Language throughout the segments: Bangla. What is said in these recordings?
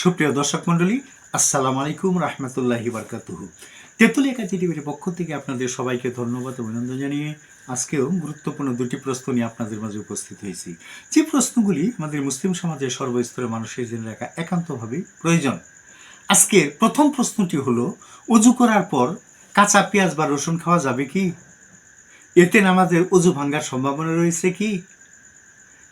সুপ্রিয় দর্শক মণ্ডলী, আসসালামু আলাইকুম রহমতুল্লাহি বারকাতুহু। তেঁতুল একাজি টিভির পক্ষ থেকে আপনাদের সবাইকে ধন্যবাদ অভিনন্দন জানিয়ে আজকেও গুরুত্বপূর্ণ দুটি প্রশ্ন নিয়ে আপনাদের মাঝে উপস্থিত হয়েছি। যে প্রশ্নগুলি আমাদের মুসলিম সমাজের সর্বস্তরের মানুষের জেনে রাখা একান্তভাবে প্রয়োজন। আজকের প্রথম প্রশ্নটি হলো অজু করার পর কাঁচা পেঁয়াজ বা রসুন খাওয়া যাবে কি? এতে নামাজের অজু ভাঙ্গার সম্ভাবনা রয়েছে কি?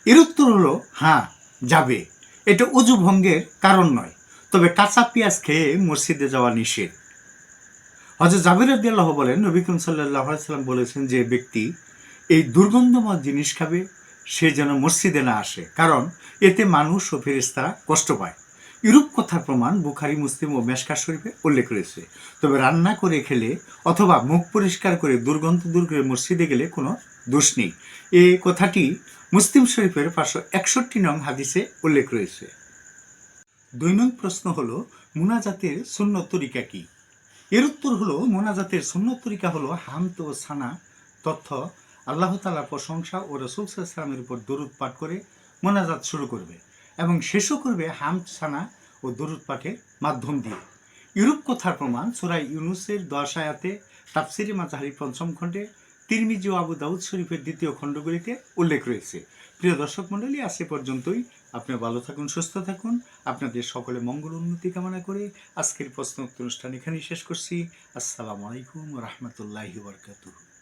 এর উত্তর হলো হ্যাঁ যাবে। এটা উজু ভঙ্গের কারণ নয়, তবে কাঁচা পেঁয়াজ খেয়ে মসজিদে যাওয়া নিষেধ। হজরত জাবির আদিয়াল্লাহ বলেন, নবী করিম সাল্লাহ সাল্লাম বলেছেন যে ব্যক্তি এই দুর্গন্ধময় জিনিস খাবে, সে যেন মসজিদে না আসে, কারণ এতে মানুষ ও ফেরিস্তারা কষ্ট পায়। ইউরোপ কথার প্রমাণ বুখারি, মুসলিম ও মেশকা শরীফে উল্লেখ রয়েছে। তবে রান্না করে খেলে অথবা মুখ পরিষ্কার করে দুর্গন্ধ দূর করে মসজিদে গেলে কোনো দোষ নেই। এই কথাটি মুসলিম শরীফের পাঁচশো একষট্টি নং হাদিসে উল্লেখ রয়েছে। দুই নং প্রশ্ন হলো, মুনাজাতের শূন্য তরিকা কি? এর উত্তর হলো, মোনাজাতের শূন্য তরিকা হলো হামদ ও সানা, তথ্য আল্লাহ তালার প্রশংসা ও রসুল সাল্লামের উপর দরুদ পাঠ করে মোনাজাত শুরু করবে। এবং শেষও করবে হামদ সানা ও দরুদ পাঠের মাধ্যম দিয়ে। ইউরোপ কথার প্রমাণ সুরাই ইউনুসের দশ আয়াতে তাফসিরি মাজাহারি পঞ্চম খণ্ডে তিরমিজি ও আবু দাউদ শরীফের দ্বিতীয় খণ্ডগুলিতে উল্লেখ রয়েছে। প্রিয় দর্শক মণ্ডলী, আজ পর্যন্তই। আপনি ভালো থাকুন, সুস্থ থাকুন। আপনাদের সকলে মঙ্গল উন্নতি কামনা করে আজকের প্রশ্ন উত্তর অনুষ্ঠান এখানেই শেষ করছি। আসসালামু আলাইকুম রহমতুল্লাহি বরকাতুহ।